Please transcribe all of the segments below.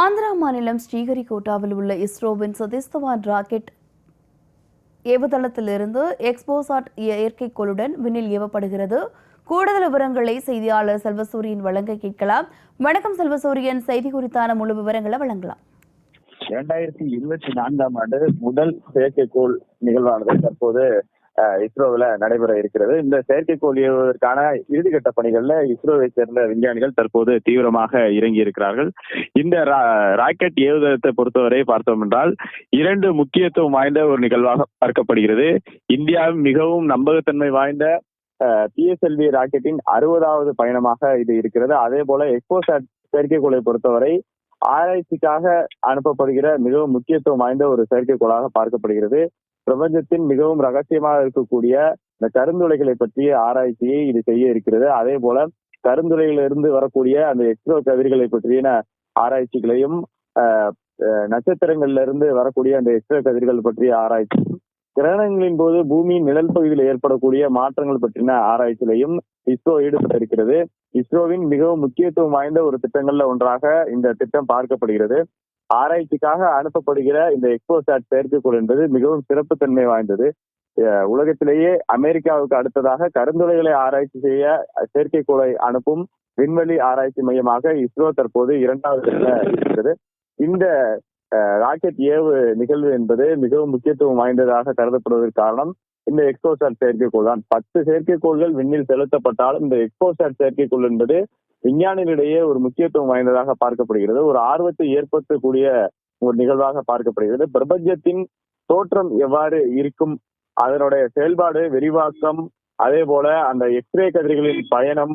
ஆந்திரா மாநிலம் ஸ்ரீஹரிகோட்டாவில் உள்ள இஸ்ரோவின் சதீஸ்தவான் ராக்கெட் ஏவுதளத்திலிருந்து எக்ஸ்போசாட் இயற்கைக்கோளுடன் விண்ணில் ஏவப்படுகிறது. கூடுதல் விவரங்களை செய்தியாளர் செல்வசூரியன் வழங்க கேட்கலாம். வணக்கம் செல்வசூரியன் செய்தி குறித்தான முழு விவரங்களை வழங்கலாம். இரண்டாயிரத்தி இருபத்தி நான்காம் ஆண்டு முதல் செயற்கைக்கோள் நிகழ்வானது. தற்போது இஸ்ரோவில் நடைபெற இருக்கிறது. இந்த செயற்கைக்கோள் ஏவுவதற்கான இறுதிக்கட்ட பணிகளில் இஸ்ரோவை சேர்ந்த விஞ்ஞானிகள் தற்போது தீவிரமாக இறங்கி இருக்கிறார்கள். இந்த ரா- ராக்கெட் ஏவுதளத்தை பொறுத்தவரை பார்த்தோம் என்றால் இரண்டு முக்கியத்துவம் வாய்ந்த ஒரு நிகழ்வாக பார்க்கப்படுகிறது. இந்தியாவின் மிகவும் நம்பகத்தன்மை வாய்ந்த பிஎஸ்எல்வி ராக்கெட்டின் அறுபதாவது பயணமாக இது இருக்கிறது. அதே போல எக்ஸ்போசாட் செயற்கைக்கோளை பொறுத்தவரை ஆராய்ச்சிக்காக அனுப்பப்படுகிற மிகவும் முக்கியத்துவம் வாய்ந்த ஒரு செயற்கைக்கோளாக பார்க்கப்படுகிறது. பிரபஞ்சத்தின் மிகவும் ரகசியமாக இருக்கக்கூடிய இந்த கருந்துளைகளை பற்றிய ஆராய்ச்சியை இது செய்ய இருக்கிறது. அதே போல கருந்துளையிலிருந்து வரக்கூடிய அந்த எக்ஸ்ரோ கதிர்களை பற்றிய ஆராய்ச்சிகளையும் ஆஹ், நட்சத்திரங்கள்ல இருந்து வரக்கூடிய அந்த எக்ஸ்ரோ கதிர்கள் பற்றிய ஆராய்ச்சியும் கிரகணங்களின் போது பூமியின் நிழல் பகுதியில் ஏற்படக்கூடிய மாற்றங்கள் பற்றின ஆராய்ச்சியிலையும் இஸ்ரோ ஈடுபட இருக்கிறது இஸ்ரோவின் மிகவும் முக்கியத்துவம் வாய்ந்த ஒரு திட்டங்கள்ல ஒன்றாக இந்த திட்டம் பார்க்கப்படுகிறது. ஆராய்ச்சிக்காக அனுப்பப்படுகிற இந்த எக்ஸ்போசாட் செயற்கைக்கோள் என்பது மிகவும் சிறப்புத்தன்மை வாய்ந்தது. உலகத்திலேயே அமெரிக்காவுக்கு அடுத்ததாக கருந்துளைகளை ஆராய்ச்சி செய்ய செயற்கைக்கோளை அனுப்பும் விண்வெளி ஆராய்ச்சி மையமாக இஸ்ரோ தற்போது இரண்டாவது இருக்கிறது. இந்த அஹ், ராக்கெட் ஏவு நிகழ்வு என்பது மிகவும் முக்கியத்துவம் வாய்ந்ததாக கருதப்படுவதற்கு காரணம் இந்த எக்ஸ்போசாட் செயற்கைக்கோள் தான். பத்து செயற்கைக்கோள்கள் விண்ணில் செலுத்தப்பட்டாலும் இந்த எக்ஸ்போசாட் செயற்கைக்கோள் என்பது விஞ்ஞானிகளிடையே ஒரு முக்கியத்துவம் வாய்ந்ததாக பார்க்கப்படுகிறது. ஒரு ஆர்வத்தை ஏற்படுத்தக்கூடிய ஒரு நிகழ்வாக பார்க்கப்படுகிறது. பிரபஞ்சத்தின் தோற்றம் எவ்வாறு இருக்கும்? அதனுடைய செயல்பாடு விரிவாக்கம் அதே போல அந்த எக்ஸ்ரே கதிர்களின் பயணம்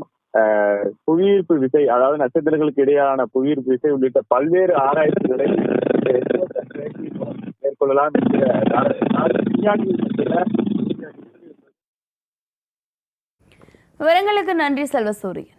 புவியீர்ப்பு விசை அதாவது நட்சத்திரங்களுக்கு இடையிலான புவியீர்ப்பு விசை உள்ளிட்ட பல்வேறு ஆராய்ச்சிகளை மேற்கொள்ளலாம் என்கிற விஞ்ஞானிகள் விவரங்களுக்கு நன்றி செல்வசூரியன்.